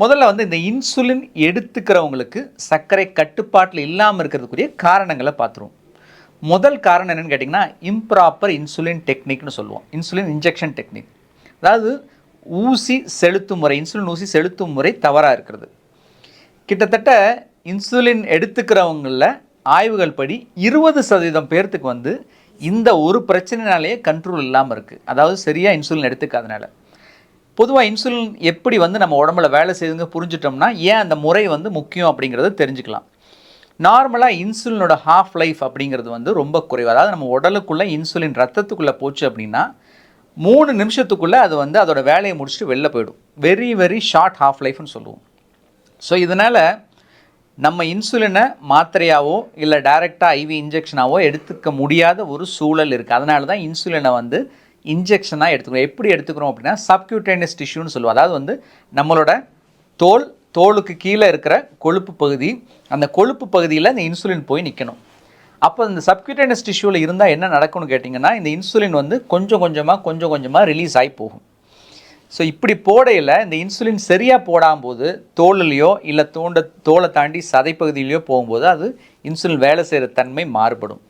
முதல்ல வந்து இந்த இன்சுலின் எடுத்துக்கிறவங்களுக்கு சர்க்கரை கட்டுப்பாட்டில் இல்லாமல் இருக்கிறதுக்குரிய காரணங்களை பார்த்துருவோம். முதல் காரணம் என்னென்னு கேட்டிங்கன்னா இம்ப்ராப்பர் இன்சுலின் டெக்னிக்னு சொல்லுவோம். இன்சுலின் இன்ஜெக்ஷன் டெக்னிக் அதாவது ஊசி செலுத்தும் முறை இன்சுலின் ஊசி செலுத்தும் முறை தவறாக இருக்கிறது. கிட்டத்தட்ட இன்சுலின் எடுத்துக்கிறவங்களில் ஆய்வுகள் படி இருபது சதவீதம் பேர்த்துக்கு வந்து இந்த ஒரு பிரச்சனைனாலேயே கண்ட்ரோல் இல்லாமல் இருக்குது அதாவது சரியாக இன்சுலின் எடுத்துக்காதனால. பொதுவாக இன்சுலின் எப்படி வந்து நம்ம உடம்புல வேலை செய்யுதுங்க புரிஞ்சிட்டோம்னா ஏன் அந்த முறை வந்து முக்கியம் அப்படிங்கிறத தெரிஞ்சுக்கலாம். நார்மலாக இன்சுலினோட ஹாஃப் லைஃப் அப்படிங்கிறது வந்து ரொம்ப குறைவு. அதாவது நம்ம உடலுக்குள்ளே இன்சுலின் ரத்தத்துக்குள்ளே போச்சு அப்படின்னா மூணு நிமிஷத்துக்குள்ளே அது வந்து அதோட வேலையை முடிச்சுட்டு வெளில போயிடும். வெரி வெரி ஷார்ட் ஹாஃப் லைஃப்னு சொல்லுவோம். ஸோ இதனால் நம்ம இன்சுலினை மாத்திரையாவோ இல்லை டைரெக்டாக ஐவி இன்ஜெக்ஷனாவோ எடுத்துக்க முடியாத ஒரு சூழல் இருக்குது அதனால தான் இன்சுலினை வந்து இன்ஜெக்ஷனாக எடுத்துக்கிறோம் எப்படி எடுத்துக்கிறோம் அப்படின்னா சப்கியூட்டேனியஸ் டிஷ்யூன்னு சொல்லுவோம். அதாவது வந்து நம்மளோட தோல் தோலுக்கு கீழே இருக்கிற கொழுப்பு பகுதி அந்த கொழுப்பு பகுதியில் இந்த இன்சுலின் போய் நிற்கணும் அப்போ இந்த சப்கியூட்டேனியஸ் டிஷ்யூவில் இருந்தால் என்ன நடக்கும்னு கேட்டிங்கன்னா இந்த இன்சுலின் வந்து கொஞ்சம் கொஞ்சமாக கொஞ்சம் கொஞ்சமாக ரிலீஸ் ஆகி போகும். ஸோ இப்படி போடையில் இந்த இன்சுலின் சரியாக போடாம்போது தோலுலையோ இல்லை தோண்ட தோலை தாண்டி சதைப்பகுதியிலையோ போகும்போது அது இன்சுலின் வேலை செய்கிற தன்மை மாறுபடும்.